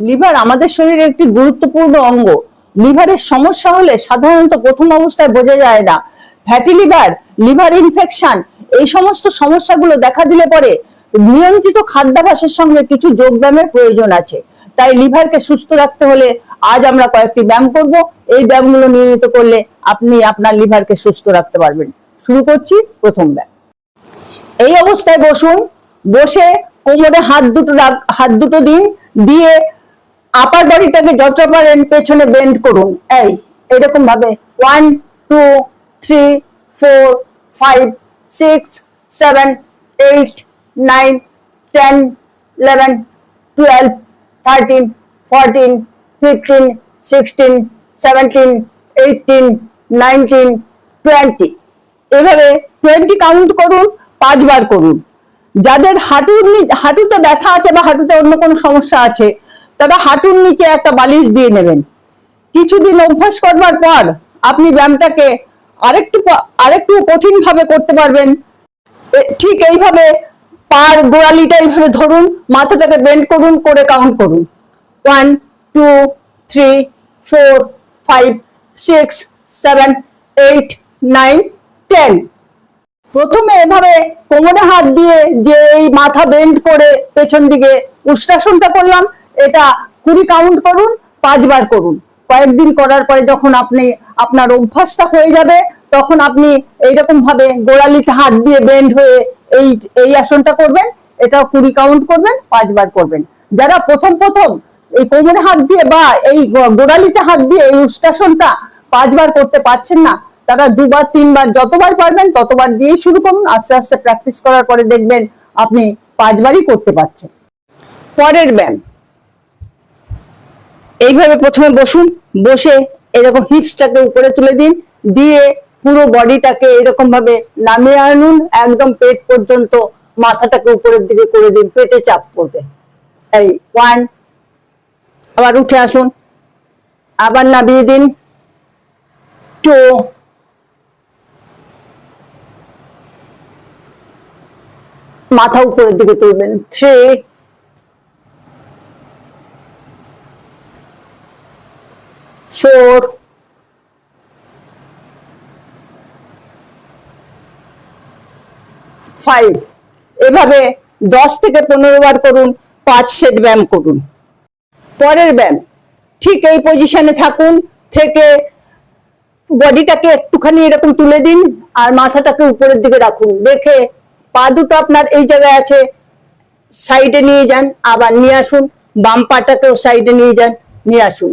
Liver আমাদের শরীরের একটি গুরুত্বপূর্ণ অঙ্গ। লিভারের সমস্যা হলে সাধারণত প্রথম অবস্থায় বোঝা যায় না। ফ্যাটি লিভার লিভার ইনফেকশন, এই সমস্ত সমস্যাগুলো দেখা দিলে পরে নিয়ন্ত্রিত খাদ্যাভ্যাসের সঙ্গে কিছু যোগব্যায়ামের প্রয়োজন আছে। তাই লিভারকে সুস্থ রাখতে হলে আজ আমরা কয়েকটি ব্যায়াম করব। এই ব্যায়ামগুলো নিয়মিত করলে আপনি আপনার লিভারকে সুস্থ রাখতে পারবেন। শুরু করছি প্রথম ব্যায়াম। এই অবস্থায় বসুন। বসে কোমরে হাত দুটো হাত দুটো দিন। দিয়ে আপার বডিটাকে যত পারেন পেছনে বেন্ড করুন, এই, এরকম ভাবে one two three four five six seven eight nine ten eleven twelve thirteen fourteen fifteen sixteen seventeen eighteen nineteen twenty এভাবে টোয়েন্টি কাউন্ট করুন, পাঁচবার করুন। যাদের হাঁটুর হাঁটুতে ব্যথা আছে বা হাঁটুতে অন্য কোনো সমস্যা আছে তারা হাঁটুর নিচে একটা বালিশ দিয়ে নেবেন। কিছুদিন অভ্যাস করবার পর আপনি ব্যায়ামটাকে আরেকটু আরেকটু কঠিন ভাবে করতে পারবেন। ঠিক এইভাবে পার গোড়ালিটা এইভাবে ধরুন, মাথাটাকে বেন্ড করুন, করে কাউন্ট করুন। One two three four five six seven eight nine ten প্রথমে এভাবে কোমরে হাত দিয়ে যে এই মাথা বেন্ড করে পেছন দিকে উষ্ট্রাসনটা করলাম এটা কুড়ি কাউন্ট করুন, পাঁচবার করুন। কয়েকদিন করার পরে যখন আপনি আপনার অভ্যাসটা হয়ে যাবে, তখন আপনি এইরকম ভাবে গোড়ালিতে হাত দিয়ে বেন্ড হয়ে এই এই আসনটা করবেন, এটাও কুড়ি কাউন্ট করবেন, পাঁচবার করবেন। যারা প্রথম প্রথম এই কোমরে হাত দিয়ে বা এই গোড়ালিতে হাত দিয়ে এই উষ্ট্রাসনটা পাঁচবার করতে পারছেন না, তারা দুবার, তিনবার যতবার পারবেন ততবার দিয়েই শুরু করুন, আস্তে আস্তে প্র্যাকটিস করার পরে দেখবেন আপনি পাঁচবারই করতে পারছেন। পরের ব্যায়াম। এইভাবে প্রথমে বসুন, বসে এরকম হিপসটাকে উপরে তুলে দিন, দিয়ে পুরো বডিটাকে এরকম ভাবে নামিয়ে আনুন, একদম পেট পর্যন্ত মাথাটাকে উপরের দিকে করে দিন, পেটে চাপ পড়বে। এই ওয়ান আবার উঠে আসুন, আবার নামিয়ে দিন টু মাথা উপরের দিকে তুলবেন থ্রি ফোর ফাইভ এভাবে দশ থেকে পনেরো বার করুন, পাঁচ সেট ব্যায়াম করুন। পরের ব্যায়াম, ঠিক এই পজিশনে থাকুন, থেকে বডিটাকে একটুখানি এরকম তুলে দিন আর মাথাটাকে উপরের দিকে রাখুন। রেখে পা দুটো আপনার এই জায়গায় আছে সাইডে নিয়ে যান, আবার নিয়ে আসুন, বাম পাটাকেও সাইডে নিয়ে যান, নিয়ে আসুন।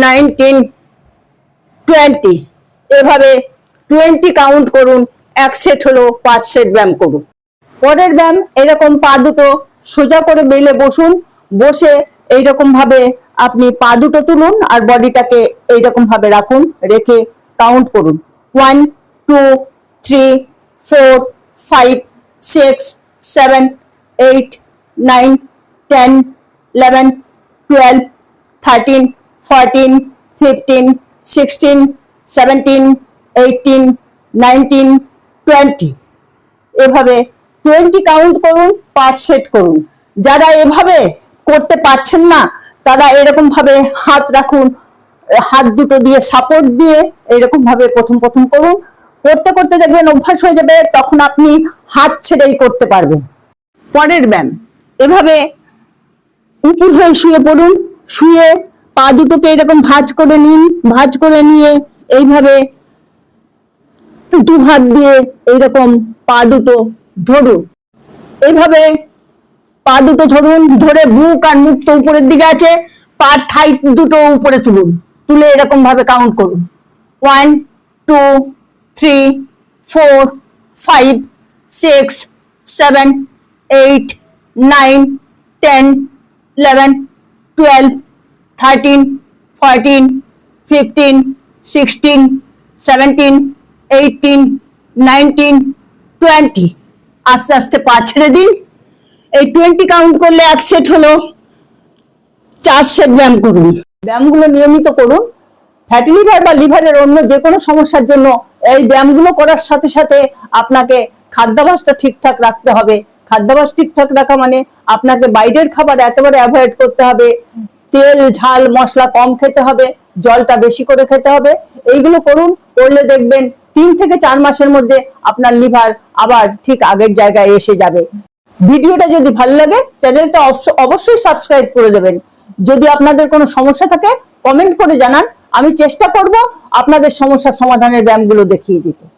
Nineteen twenty. এভাবে টোয়েন্টি কাউন্ট করুন, এক সেট হলো পাঁচ সেট ব্যায়াম করুন। পরের ব্যায়াম এরকম পা দুটো সোজা করে বেলে বসুন, বসে এইরকম ভাবে আপনি পা দুটো তুলুন আর বডিটাকে এইরকম ভাবে রাখুন, রেখে কাউন্ট করুন। One two three four five six seven eight nine ten eleven twelve thirteen fourteen fifteen sixteen seventeen eighteen nineteen twenty এভাবে টোয়েন্টি কাউন্ট করুন, পাঁচ সেট করুন। যারা এভাবে করতে পারছেন না, তারা এরকম ভাবে হাত রাখুন, হাত দুটো দিয়ে সাপোর্ট দিয়ে এরকম ভাবে প্রথম প্রথম করুন। করতে করতে দেখবেন অভ্যাস হয়ে যাবে, তখন আপনি হাত ছেড়েই করতে পারবেন। পরের ব্যায়াম। এভাবে উপর হয়ে শুয়ে পড়ুন, শুয়ে পা দুটোকে এরকম ভাঁজ করে নিন, ভাঁজ করে নিয়ে এইভাবে দু হাত দিয়ে এইরকম পা দুটো ধরুন। এইভাবে পা দুটো ধরুন, ধরে বুক আর মুখ তো উপরের দিকে আছে, পা ঠাই দুটো উপরে তুলুন, তুলে এরকম ভাবে কাউন্ট করুন। One two three four five six seven eight nine ten eleven twelve thirteen fourteen fifteen sixteen seventeen eighteen nineteen twenty আস্তে আস্তে পা ছেড়ে দিন। এই টোয়েন্টি কাউন্ট করলে এক সেট হলো। চার সেট ব্যায়াম করুন। ব্যায়ামগুলো নিয়মিত করুন। ফ্যাটি লিভার বা লিভারের অন্য যে কোনো সমস্যার জন্য এই ব্যায়ামগুলো করার সাথে সাথে আপনাকে খাদ্যাভাসটা ঠিকঠাক রাখতে হবে। খাদ্যাভাস ঠিকঠাক রাখা মানে আপনাকে বাইরের খাবার একেবারে অ্যাভয়েড করতে হবে। তেল, ঝাল, মশলা কম খেতে হবে, জলটা বেশি করে খেতে হবে। এইগুলো করুন, করলে দেখবেন তিন থেকে চার মাসের মধ্যে আপনার লিভার আবার ঠিক আগের জায়গায় এসে যাবে। ভিডিওটা যদি ভালো লাগে, চ্যানেলটা অবশ্য- অবশ্যই সাবস্ক্রাইব করে দেবেন। যদি আপনাদের কোনো সমস্যা থাকে কমেন্ট করে জানান। আমি চেষ্টা করব আপনাদের সমস্যার সমাধানের ব্যায়ামগুলো দেখিয়ে দিতে।